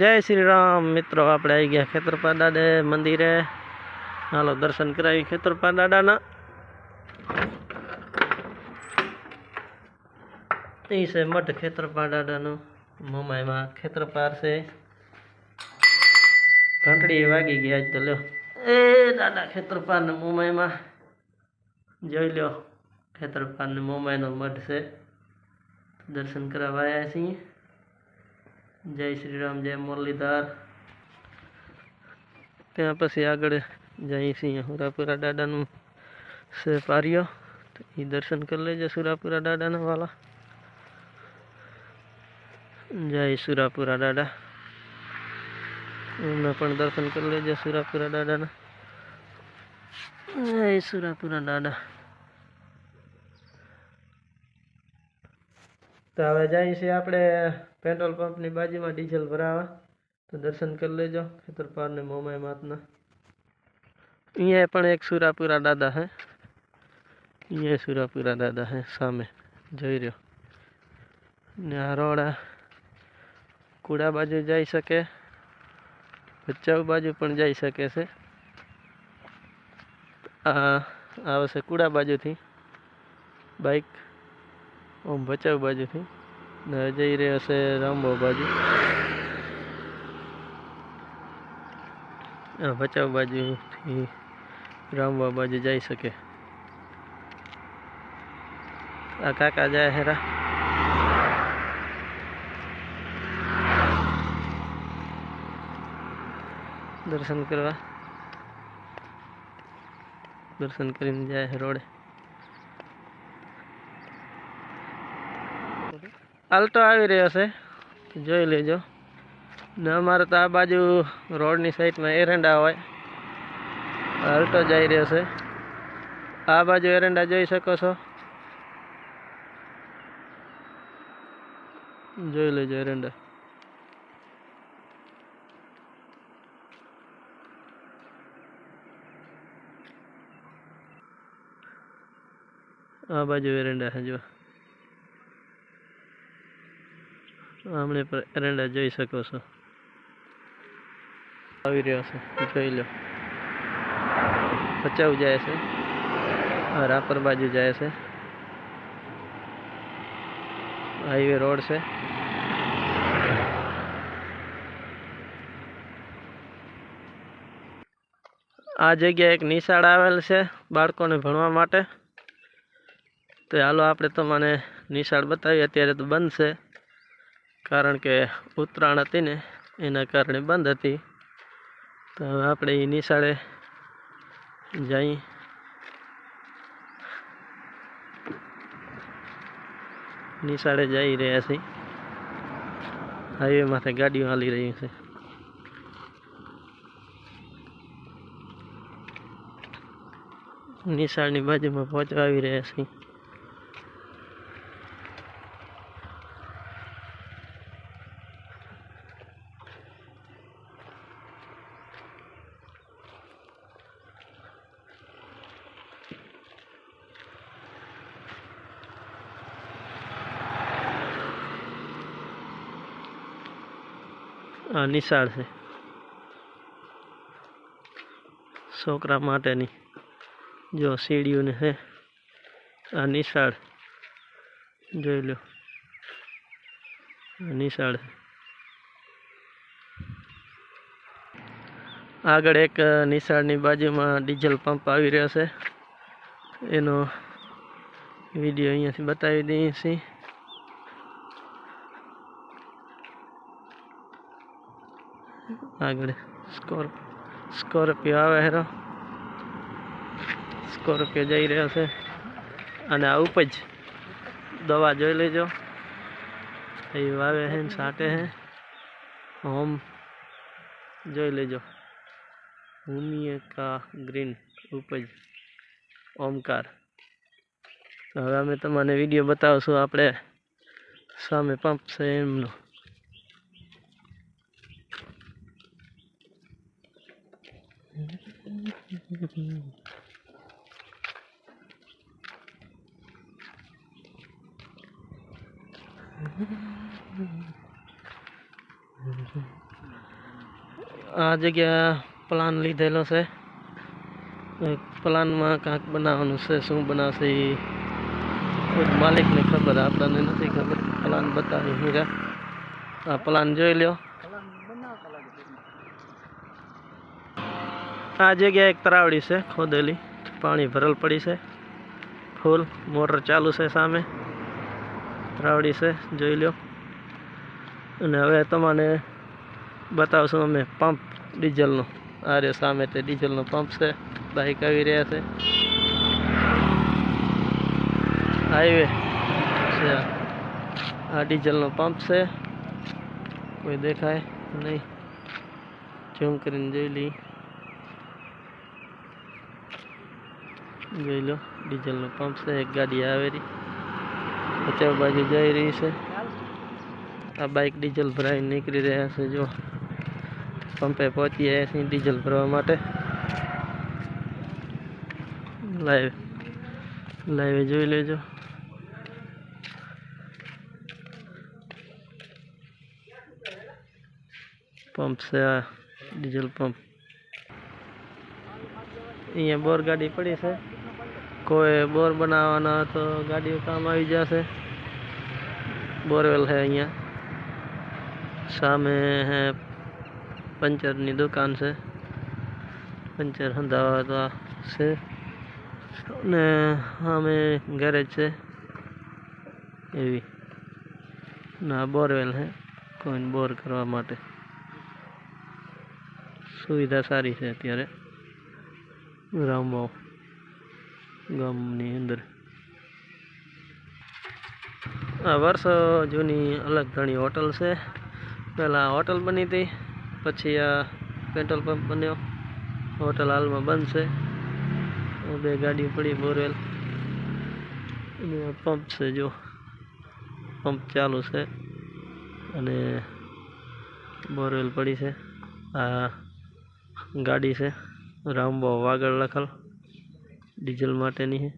જય શ્રી રામ. મિત્રો, આપણે આવી ગયા ખેતરપા દાદે મંદિરે. હાલો, દર્શન કરાવી ખેતરપા દાદાના. એ છે મઠ ખેતરપા દાદાનું. મુંબઈમાં ખેતરપાર છે. ઘંટડી વાગી ગયા તો, લ્યો. એ દાદા ખેતરપાર ને મુંબઈમાં જોઈ લ્યો ખેતરપાર ને મુંબઈનો મઠ છે. દર્શન કરાવવા આવ્યા છીએ. જય શ્રી રામ, જય મુરલીધર. ત્યાં પછી આગળ જઈએ છીએ સુરાપુરા દાદાનું છે પાર્યો. તો એ દર્શન કરી લેજો સુરાપુરા દાદાના વાલા. જય સુરાપુરા દાદા. એમના પણ દર્શન કરી લેજો સુરાપુરા દાદાના. જય સુરાપુરા દાદા. તો હવે જઈએ છીએ આપણે પેટ્રોલ પંપની બાજુમાં ડીઝલ ભરાવા, તો દર્શન કરી લેજો ખેતરપાર ને મોમાઈ માતના. અહીંયા પણ એક સુરાપુરા દાદા હે. અહીંયા સુરાપુરા દાદા હે, સામે જોઈ રહ્યો. ને આ રોડ કુડા બાજુ જઈ શકે, ભચાઉ બાજુ પણ જઈ શકે છે. આ આવે છે કુડા બાજુથી બાઇક ઓમ ભચાઉ બાજુથી. જઈ રહ્યો છે રામબો બાજુ. આ ભચાઉ બાજુથી રામબા બાજુ જઈ શકે. આ કાકા જાય હેરા. દર્શન કરવા. દર્શન કરીને જાય રોડે. આલટો આવી રહ્યો છે. જોઈ લેજો. ને અમારે તો આ બાજુ રોડની સાઈડમાં એરંડા હોય. આલટો જઈ રહ્યો છે. આ બાજુ એરંડા જોઈ શકો છો. જોઈ લેજો એરંડા. આ બાજુ એરંડા છે પર એરંડા જોઈ શકો છો. આવી રહ્યો છે, જોઈ લો. ભચાઉ જાય છે. રાપર બાજુ જાય છે. હાઈવે રોડ છે. આ જગ્યાએ એક નિશાળ આવેલ છે બાળકોને ભણવા માટે. તો હાલો આપણે તમને નિશાળ બતાવીએ, અત્યારે તો બંધ છે. કારણ કે ઉત્તરાયણ હતી ને, એના કારણે બંધ હતી. તો હવે આપણે એ નિશાળે જઈ. નિશાળે જઈ રહ્યા છીએ. હાઈવે માથે ગાડીઓ હાલી રહી છે. નિશાળની બાજુમાં પહોંચવા આવી રહ્યા છીએ. નિશાળ છે. છોકરા માટેની જો સીડીઓને છે, આ નિશાળ જોઈ લો. નિશાળ આગળ એક નિશાળની બાજુમાં ડીઝલ પંપ આવી રહ્યો છે. એનો વીડિયો અહીંયાથી બતાવી દઈએ છીએ. આગળ. સ્કોર્પ, સ્કોર્પિયો આવે હેરો સ્કોર્પિયો જઈ રહ્યો છે. અને આ ઉપજ દવા જોઈ લેજો. એ વાવે હે સાટે હે હોમ જોઈ લેજો. ભૂમિકા ગ્રીન ઉપજ ઓમકાર. તો હવે અમે તમને વીડિયો બતાવશું. આપણે સામે પંપ છે એમનો. આ જગ્યા પ્લાન લીધેલો છે પ્લાનમાં કાંક બનાવવાનું છે શું બનાવશે એ માલિકને ખબર આપણને નથી ખબર પ્લાન બતાવી હીરા આ પ્લાન જોઈ લ્યો આ જગ્યા એક તરાવડી છે, ખોદેલી. પાણી ભરલ પડી છે. ફૂલ, મોટર ચાલુ છે સામે. તરાવડી છે, જોઈ લો અને હવે તમને બતાવશું અમે પંપ ડીઝલનો. આ રહ્યો સામે તે ડીઝલનો પંપ છે. બાઇક આવી રહ્યા છે. હાઈવે છે. આ. ડીઝલનો પંપ છે. કોઈ દેખાય નહીં. ઝૂમ કરીને જોઈ લઈ જોઈ લો, ડીઝલનો પંપ છે, એક ગાડી આવેલી. બચાવ બાજુ જઈ રહી છે. આ બાઇક ડીઝલ ભરાઈ નીકળી રહ્યા છે, જો. પંપે પહોંચી ગયા છે ડીઝલ ભરવા માટે. લાઈવ લાઈવ જોઈ લેજો. પંપ છે આ ડીઝલ પંપ અહીંયા બોર ગાડી પડી છે. કોઈ બોર બનાવવાના તો ગાડીઓ કામ આવી જશે. બોરવેલ છે અહીંયા. સામે હે પંચરની દુકાન છે. પંચર હંધાવા છે. ને સામે ગેરેજ છે. એવી. ના બોરવેલ છે કોઈને બોર કરવા માટે. સુવિધા સારી છે અત્યારે. રામવાવ ગામની અંદર. આ વર્ષો જૂની અલગ ઘણી હોટલ છે. પહેલાં હોટલ બની હતી, પછી આ પેટ્રોલ પંપ બન્યો. હોટલ હાલમાં બંધ છે. બે ગાડી પડી બોરવેલ. અને પંપ છે જો. પંપ ચાલુ છે અને બોરવેલ પડી છે. આ ગાડી છે રામબો વાગડ લખલ. ડીઝલ માટેની